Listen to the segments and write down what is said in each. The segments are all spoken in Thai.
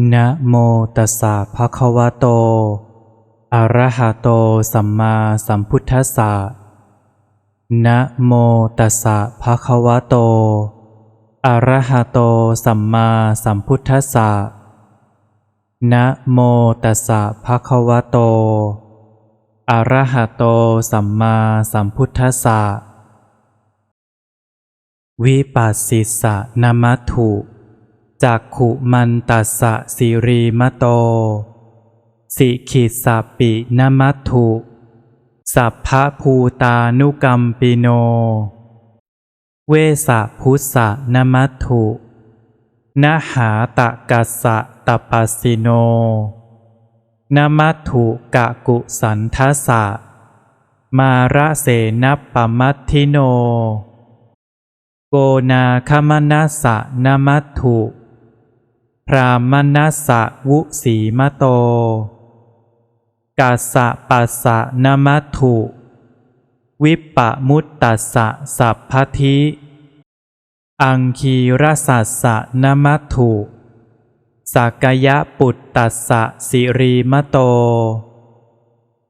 นะโมตัสสะภะคะวะโต อะระหะโตสัมมาสัมพุทธัสสะ นะโมตัสสะภะคะวะโต อะระหะโตสัมมาสัมพุทธัสสะ นะโมตัสสะภะคะวะโต อะระหะโตสัมมาสัมพุทธัสสะ วิปัสสิสะนมัตถุ จักขุมันตัสสะสิรีมโต สิขิสสปินมัตถุ สัพพภูตานุกรรมปิโน เวสะพุทธะนมัตถุนหาตะกัสสะตปปสสิโนนมัตถุกะกุสันทัสสะ มาระเสนปมัตทิโน โกนาคมนัสสะนมัตถุ รามนัสสะวุสีมโต กัสสะปัสสะนมัตถุ วิปปะมุตตัสสะสัพพทิ อังคีรสัสสะนมัตถุสักยะปุตตัสสะสิรีมโต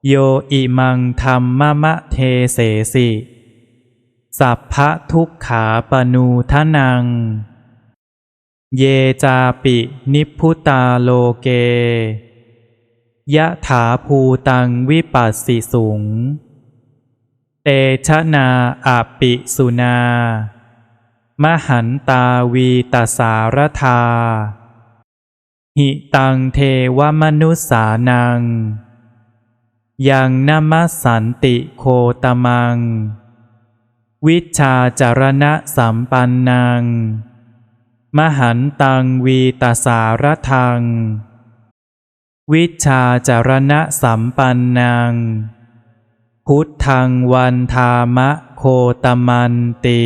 โยอิมังธรรมมะเทเสสิ สัพพะทุกขาปนูทะนัง เยจาปินิพุตาโลเก ยะถาภูตังวิปัสสิสุง เตชะนาอาปิสุนา มหันตาวีตสารธา หิตังเทวมนุสานัง ยังนมัสสันติโคตมัง วิชาจารณะสัมปันนัง มหันตังวีตสารทัง วิชาจารณะสัมปันนางพุทธังวันธามะโคตมันติ